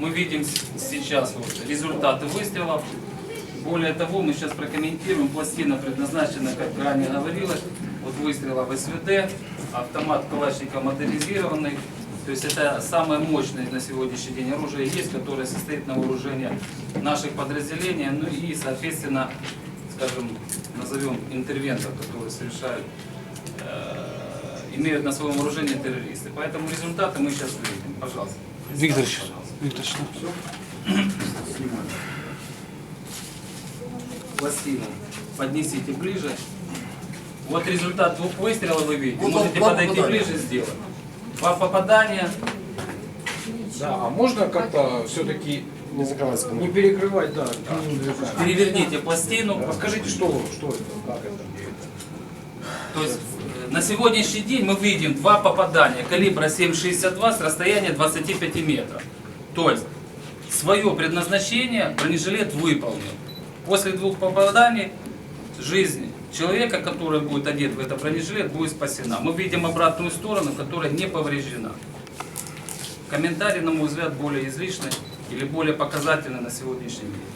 Мы видим сейчас вот результаты выстрелов. Более того, мы сейчас прокомментируем. Пластина предназначена, как ранее говорилось, вот выстрела в СВД, автомат Калашникова моторизированный. То есть это самое мощное на сегодняшний день оружие есть, которое состоит на вооружении наших подразделений, ну и, соответственно, скажем, назовем интервентов, которые совершают, э, имеют на своем вооружении террористы. Поэтому результаты мы сейчас видим. Пожалуйста. Викторович, Викторович, пластину поднесите ближе. Вот результат двух выстрелов вы видите. Вот Можете подойти попадания. ближе сделать. Два попадания. Да, а можно как-то все-таки Не закрывать спину. не перекрывать, да, камеру? Переверните пластину. Расскажите, что, что это, как это? То есть э, на сегодняшний день мы видим два попадания калибра 7,62 с расстояния 25 метров. То есть свое предназначение бронежилет выполнил. После двух попаданий жизнь человека, который будет одет в этот бронежилет, будет спасена. Мы видим обратную сторону, которая не повреждена. Комментарий, на мой взгляд, более излишний или более показательный на сегодняшний день.